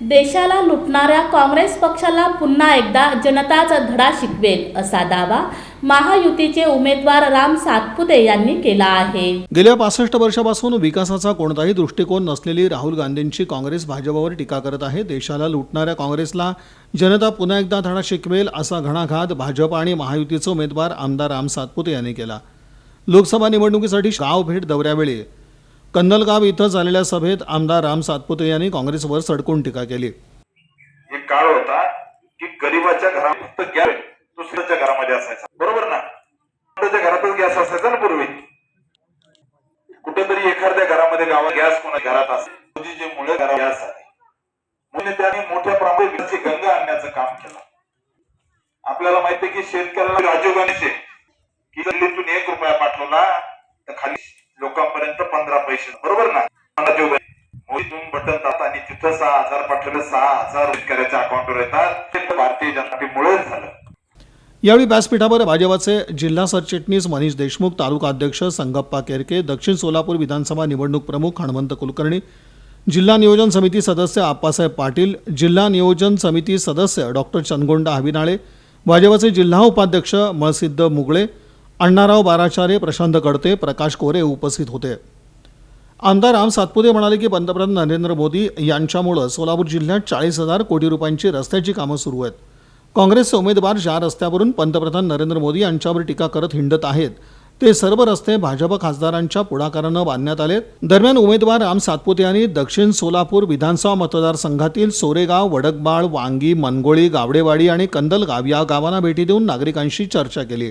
देशाला लुटणाऱ्या काँग्रेस पक्षाला पुन्हा एकदा जनताच धडा शिकवेल असा दावा महायुतीचे उमेदवार राम सातपुते यांनी केला आहे. गेल्या पासष्ट वर्षापासून विकासाचा कोणताही दृष्टिकोन नसलेली राहुल गांधींची काँग्रेस भाजपावर टीका करत आहे. देशाला लुटणाऱ्या काँग्रेसला जनता पुन्हा एकदा धडा शिकवेल असा घणाघात भाजप आणि महायुतीचे उमेदवार आमदार राम सातपुते यांनी केला. लोकसभा निवडणुकीसाठी गाव भेट दौऱ्यावेळी कंदलगाव इथं झालेल्या सभेत आमदार राम सातपुते यांनी काँग्रेसवर सडकून टीका केली. एक काळ होता की गरीबाच्या घरात फक्त गॅस दुसऱ्याच्या घरामध्ये असायचा. बरोबर ना? घरातच गॅस असायचा ना पूर्वी. कुठेतरी एखाद्या घरामध्ये गावात गॅस कोणा घरात असेल मुळे घरात गॅस आले. म्हणजे त्यांनी मोठ्या प्रमाणात गंगा आणण्याचं काम केलं. आपल्याला माहितीये की शेतकऱ्याला राजीव गांधीचे की दिल्लीतून एक रुपया पाठवला तर खाली लोकांपर्यंत पंधरा पैसे. बरोबर ना? राजीव गांधी मोदीतून बटन जातात आणि तिथं सहा हजार पाठवले सहा हजार शेतकऱ्याच्या अकाउंटवर येतात. ते भारतीय जनता पार्टीमुळेच झालं. यावेळी व्यासपीठावर भाजपाचे जिल्हा सरचिटणीस मनीष देशमुख तालुका अध्यक्ष संगप्पा केरके दक्षिण सोलापूर विधानसभा निवडणूक प्रमुख हणमंत कुलकर्णी जिल्हा नियोजन समिती सदस्य आप्पासाहेब पाटील जिल्हा नियोजन समिती सदस्य डॉक्टर चनगोंडा हविनाळे भाजपाचे जिल्हा उपाध्यक्ष मळसिद्ध मुगळे अण्णाराव बाराचारे प्रशांत कडते प्रकाश कोरे उपस्थित होते. आमदार राम सातपुते म्हणाले की पंतप्रधान नरेंद्र मोदी यांच्यामुळं सोलापूर जिल्ह्यात चाळीस हजार कोटी रुपयांची रस्त्याची कामं सुरू आहेत. काँग्रेसचे उमेदवार ज्या रस्त्यावरून पंतप्रधान नरेंद्र मोदी यांच्यावर टीका करत हिंडत आहेत ते सर्व रस्ते भाजप खासदारांच्या पुढाकारानं बांधण्यात आले दरम्यान उमेदवार राम सातपुते यांनी दक्षिण सोलापूर विधानसभा मतदारसंघातील सोरेगाव वडकबाळ वांगी मनगोळी गावडेवाडी आणि कंदलगाव या गावांना भेटी देऊन नागरिकांशी चर्चा केली.